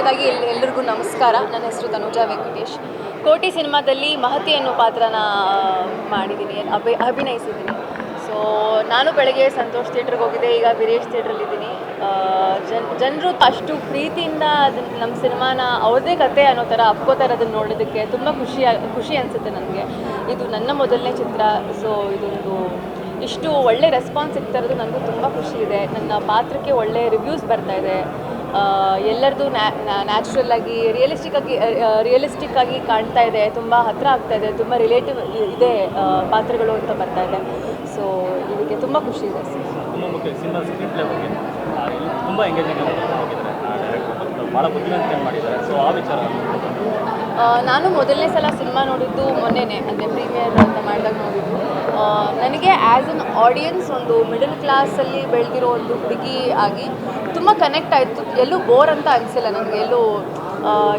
ಮೊದಲನೇದಾಗಿ ಎಲ್ ಎಲ್ಲರಿಗೂ ನಮಸ್ಕಾರ. ನನ್ನ ಹೆಸರು ತನುಜಾ ವೆಂಕಟೇಶ್. ಕೋಟಿ ಸಿನಿಮಾದಲ್ಲಿ ಮಹತಿ ಅನ್ನೋ ಪಾತ್ರನ ಮಾಡಿದ್ದೀನಿ ಅಭಿ ಅಭಿನಯಿಸಿದ್ದೀನಿ ಸೊ ನಾನು ಬೆಳಗ್ಗೆ ಸಂತೋಷ್ ಥಿಯೇಟ್ರಿಗೆ ಹೋಗಿದ್ದೆ, ಈಗ ವೀರೇಶ್ ಥಿಯೇಟ್ರಲ್ಲಿದ್ದೀನಿ ಜನ್ ಜನರು ಅಷ್ಟು ಪ್ರೀತಿಯಿಂದ ನಮ್ಮ ಸಿನಿಮಾನ ಅವ್ರದೇ ಕತೆ ಅನ್ನೋ ಥರ ಅಪ್ಕೋತಾರೆ ಅದನ್ನು ನೋಡೋದಕ್ಕೆ. ತುಂಬ ಖುಷಿ ಖುಷಿ ಅನಿಸುತ್ತೆ ನನಗೆ. ಇದು ನನ್ನ ಮೊದಲನೇ ಚಿತ್ರ. ಸೊ ಇದೊಂದು ಇಷ್ಟು ಒಳ್ಳೆ ರೆಸ್ಪಾನ್ಸ್ ಸಿಗ್ತಾ ಇರೋದು ನನಗೂ ತುಂಬ ಖುಷಿ ಇದೆ. ನನ್ನ ಪಾತ್ರಕ್ಕೆ ಒಳ್ಳೆ ರಿವ್ಯೂಸ್ ಬರ್ತಾ ಇದೆ. ಎಲ್ಲರದು ನ್ಯಾಚುರಲ್ ಆಗಿ ರಿಯಲಿಸ್ಟಿಕ್ ಆಗಿ ರಿಯಲಿಸ್ಟಿಕ್ ಆಗಿ ಕಾಣ್ತಾ ಇದೆ. ತುಂಬ ಹತ್ತಿರ ಆಗ್ತಾ ಇದೆ. ತುಂಬ ರಿಲೇಟಿವ್ ಇದೆ ಪಾತ್ರಗಳು ಅಂತ ಬರ್ತಾ ಇದೆ. ಸೊ ಇದಕ್ಕೆ ತುಂಬ ಖುಷಿ ಇದೆ. ತುಂಬ ಭಾಳ ಬುದ್ಧಿವಂತಿಕೆ ಮಾಡಿದ್ದಾರೆ. ಸೊ ಆ ವಿಚಾರ ನಾನು ಮೊದಲನೇ ಸಲ ಸಿನಿಮಾ ನೋಡಿದ್ದು ಮೊನ್ನೆನೇ. ಅಂದರೆ ಪ್ರೀಮಿಯರ್ ಅಂತ ಮಾಡಿದಾಗ ನೋಡಿದ್ದು. ನನಗೆ ಆ್ಯಸ್ ಅನ್ ಆಡಿಯನ್ಸ್ ಒಂದು ಮಿಡಲ್ ಕ್ಲಾಸಲ್ಲಿ ಬೆಳೆದಿರೋ ಒಂದು ಹುಡುಗಿ ಆಗಿ ತುಂಬ ಕನೆಕ್ಟ್ ಆಯಿತು. ಎಲ್ಲೂ ಬೋರ್ ಅಂತ ಅನಿಸಿಲ್ಲ ನನಗೆ. ಎಲ್ಲೂ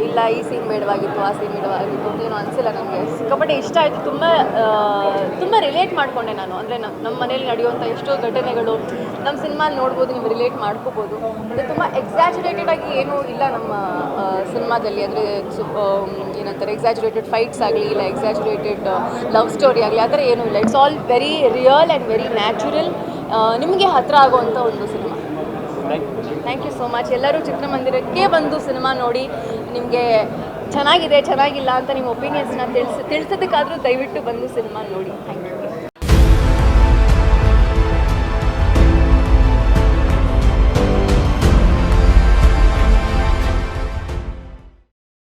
ಇಲ್ಲ, ಈ ಸೀನ್ ಬೇಡವಾಗಿತ್ತು, ಆ ಸೀನ್ ಬೇಡವಾಗಿತ್ತು ಅಂತ ಏನೂ ಅನಿಸಿಲ್ಲ ನನಗೆ. ಸಿಕ್ಕಾಪಟ್ಟೆ ಇಷ್ಟ ಆಯಿತು. ತುಂಬ ತುಂಬ ರಿಲೇಟ್ ಮಾಡಿಕೊಂಡೆ ನಾನು. ಅಂದರೆ ನಮ್ಮ ಮನೇಲಿ ನಡೆಯುವಂಥ ಎಷ್ಟೋ ಘಟನೆಗಳು ನಮ್ಮ ಸಿನಿಮಾಲಿ ನೋಡ್ಬೋದು ನೀವು ರಿಲೇಟ್ ಮಾಡ್ಕೋಬೋದು. ಅಂದರೆ ತುಂಬ ಎಕ್ಸಾಜುರೇಟೆಡ್ ಆಗಿ ಏನೂ ಇಲ್ಲ ನಮ್ಮ ಸಿನಿಮಾದಲ್ಲಿ. ಅಂದರೆ ಏನಂತಾರೆ ಎಕ್ಸಾಜುರೇಟೆಡ್ ಫೈಟ್ಸ್ ಆಗಲಿ ಇಲ್ಲ ಎಕ್ಸಾಜುರೇಟೆಡ್ ಲವ್ ಸ್ಟೋರಿ ಆಗಲಿ ಆ ಥರ ಏನೂ ಇಲ್ಲ. It's all very real and very natural ನಿಮಗೆ ಹತ್ತಿರ ಆಗುವಂಥ ಒಂದು cinema. Thank you so much ಎಲ್ಲರೂ ಚಿತ್ರಮಂದಿರಕ್ಕೆ ಬಂದು ಸಿನಿಮಾ ನೋಡಿ ನಿಮಗೆ ಚೆನ್ನಾಗಿದೆ ಚೆನ್ನಾಗಿಲ್ಲ ಅಂತ ನಿಮ್ಮ ಒಪಿನಿಯನ್ಸ್ನ ತಿಳಿಸಿ ತಿಳಿಸೋದಕ್ಕಾದರೂ ದಯವಿಟ್ಟು ಬಂದು ಸಿನಿಮಾ ನೋಡಿ. Thank you